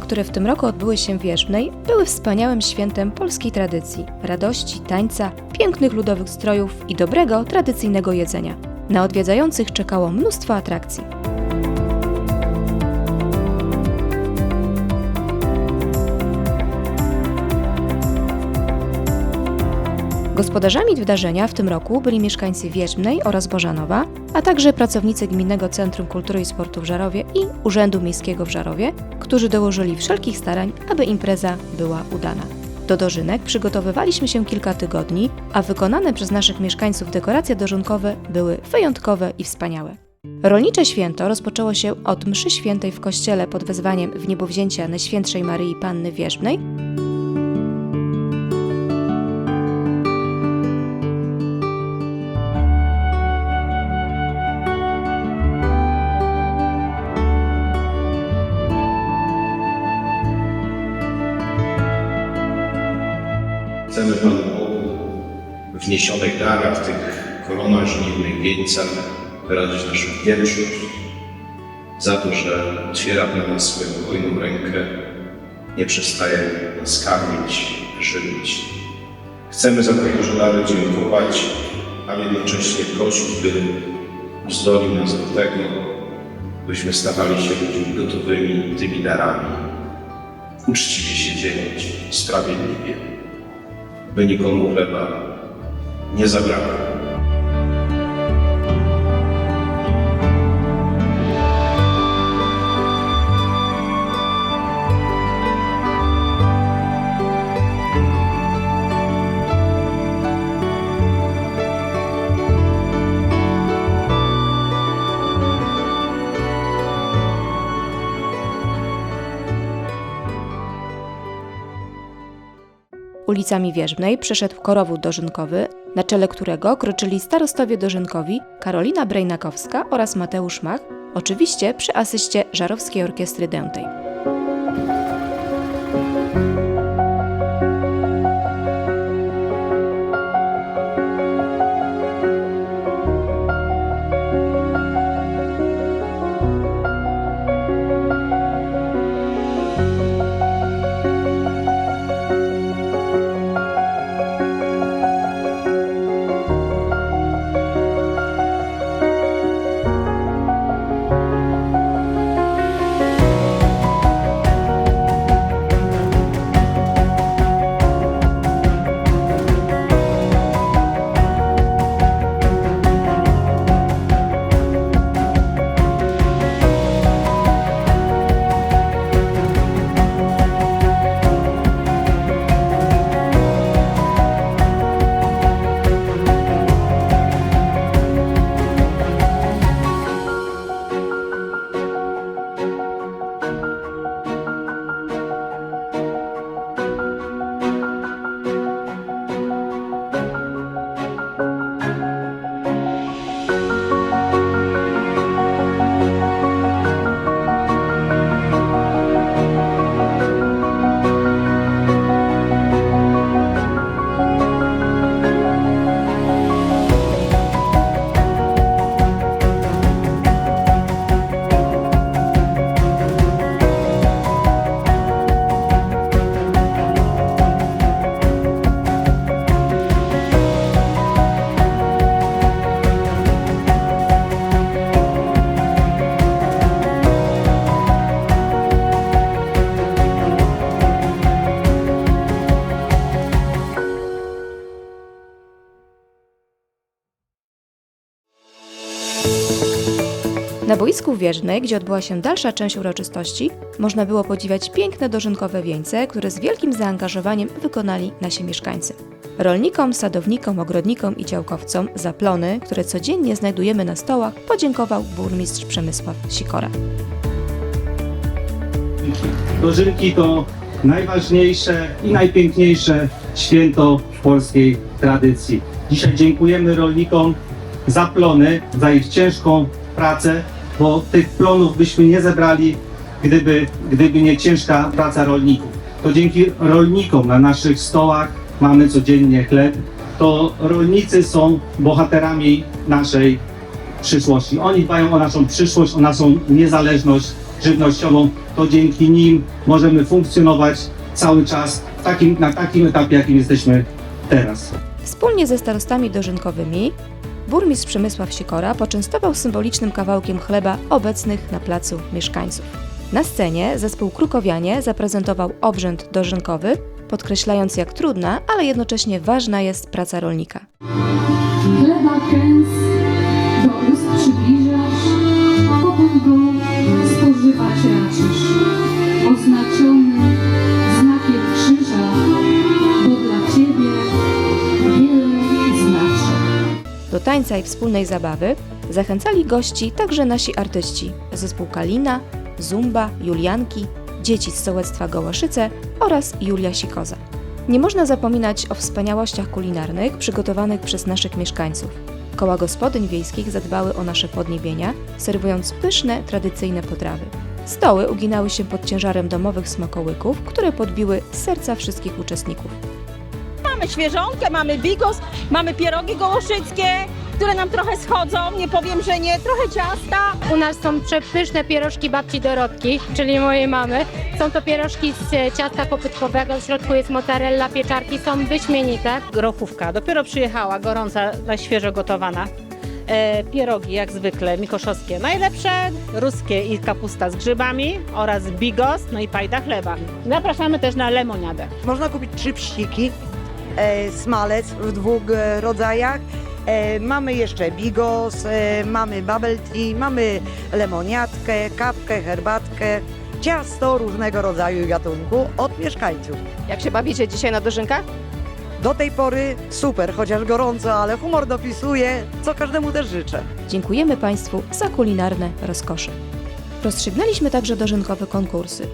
które w tym roku odbyły się w Wierzbnej, były wspaniałym świętem polskiej tradycji, radości, tańca, pięknych ludowych strojów i dobrego, tradycyjnego jedzenia. Na odwiedzających czekało mnóstwo atrakcji. Gospodarzami wydarzenia w tym roku byli mieszkańcy Wierzbnej oraz Bożanowa, a także pracownicy Gminnego Centrum Kultury i Sportu w Żarowie i Urzędu Miejskiego w Żarowie, którzy dołożyli wszelkich starań, aby impreza była udana. Do dożynek przygotowywaliśmy się kilka tygodni, a wykonane przez naszych mieszkańców dekoracje dożynkowe były wyjątkowe i wspaniałe. Rolnicze święto rozpoczęło się od mszy świętej w kościele pod wezwaniem w niebowzięcia Najświętszej Maryi Panny Wierzbnej, Chcemy Panu Bogu wniesionych darach, tych koronach żniwnych, wieńcach wyrazić naszą wdzięczność za to, że otwiera dla nas swoją hojną rękę, nie przestaje nas karmić, żywić. Chcemy za te dary dziękować, a jednocześnie prosić, by uzdolnił nas do tego, byśmy stawali się ludźmi gotowymi tymi darami, uczciwie się dzielić, sprawiedliwie by nikomu chleba nie zabrakło. Ulicami Wierzbnej przeszedł korowód dożynkowy, na czele którego kroczyli starostowie dożynkowi Karolina Brejnakowska oraz Mateusz Mach, oczywiście przy asyście Żarowskiej Orkiestry Dętej. Na boisku w Wierznej, gdzie odbyła się dalsza część uroczystości, można było podziwiać piękne dożynkowe wieńce, które z wielkim zaangażowaniem wykonali nasi mieszkańcy. Rolnikom, sadownikom, ogrodnikom i działkowcom za plony, które codziennie znajdujemy na stołach, podziękował burmistrz Przemysław Sikora. Dożynki to najważniejsze i najpiękniejsze święto w polskiej tradycji. Dzisiaj dziękujemy rolnikom za plony, za ich ciężką pracę, bo tych plonów byśmy nie zebrali, gdyby, gdyby nie ciężka praca rolników. To dzięki rolnikom na naszych stołach mamy codziennie chleb. To rolnicy są bohaterami naszej przyszłości. Oni dbają o naszą przyszłość, o naszą niezależność żywnościową, to dzięki nim możemy funkcjonować cały czas takim, na takim etapie, jakim jesteśmy teraz. Wspólnie ze starostami dożynkowymi burmistrz Przemysław Sikora poczęstował symbolicznym kawałkiem chleba obecnych na placu mieszkańców. Na scenie zespół Krukowianie zaprezentował obrzęd dożynkowy, podkreślając jak trudna, ale jednocześnie ważna jest praca rolnika. Do tańca i wspólnej zabawy zachęcali gości także nasi artyści, zespół Kalina, Zumba, Julianki, dzieci z sołectwa Gołoszyce oraz Julia Sikoza. Nie można zapominać o wspaniałościach kulinarnych przygotowanych przez naszych mieszkańców. Koła gospodyń wiejskich zadbały o nasze podniebienia, serwując pyszne, tradycyjne potrawy. Stoły uginały się pod ciężarem domowych smakołyków, które podbiły serca wszystkich uczestników. Mamy świeżonkę, mamy bigos, mamy pierogi gołoszyckie, które nam trochę schodzą, nie powiem, że nie, trochę ciasta. U nas są przepyszne pierożki babci Dorotki, czyli mojej mamy. Są to pierożki z e, ciasta kopytkowego, w środku jest mozzarella, pieczarki są wyśmienite. grochówka. Dopiero przyjechała, gorąca, na świeżo gotowana. E, pierogi jak zwykle, mikoszowskie najlepsze, ruskie i kapusta z grzybami oraz bigos, no i pajda chleba. Zapraszamy też na lemoniadę. Można kupić e, smalec w dwóch e, rodzajach. E, mamy jeszcze bigos, e, mamy bubble tea, mamy lemoniatkę, kawkę, herbatkę, ciasto różnego rodzaju i gatunku od mieszkańców. Jak się bawicie dzisiaj na dożynkach? Do tej pory super, chociaż gorąco, ale humor dopisuje, co każdemu też życzę. Dziękujemy Państwu za kulinarne rozkosze. Rozstrzygnęliśmy także dożynkowe konkursy.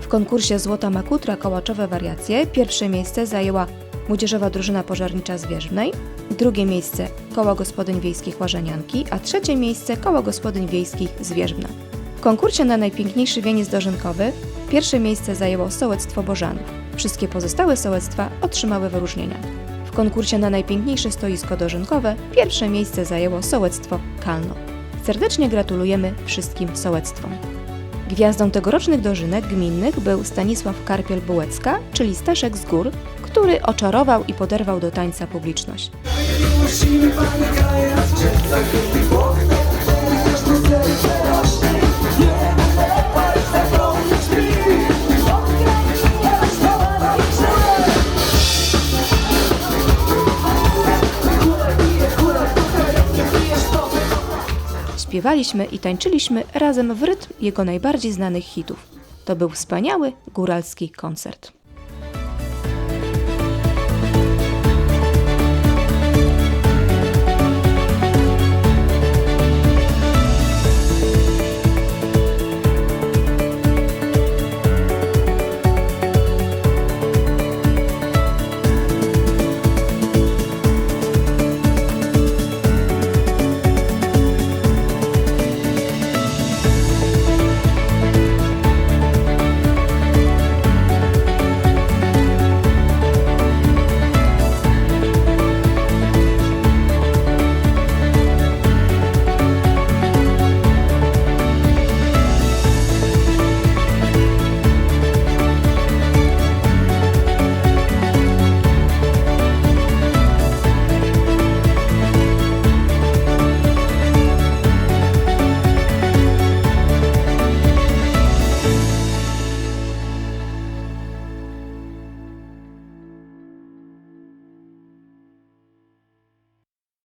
W konkursie Złota Makutra Kołaczowe Wariacje pierwsze miejsce zajęła Młodzieżowa Drużyna Pożarnicza z Wierzbnej, drugie miejsce Koło Gospodyń Wiejskich Łażenianki, a trzecie miejsce Koło Gospodyń Wiejskich z Wierzbna. W konkursie na najpiękniejszy wieniec dożynkowy pierwsze miejsce zajęło Sołectwo Bożanów. Wszystkie pozostałe sołectwa otrzymały wyróżnienia. W konkursie na najpiękniejsze stoisko dożynkowe pierwsze miejsce zajęło sołectwo Kalno. Serdecznie gratulujemy wszystkim sołectwom. Gwiazdą tegorocznych dożynek gminnych był Stanisław Karpiel-Bułecka, czyli Staszek z Gór, który oczarował i poderwał do tańca publiczność. Śpiewaliśmy i tańczyliśmy razem w rytm jego najbardziej znanych hitów. To był wspaniały góralski koncert.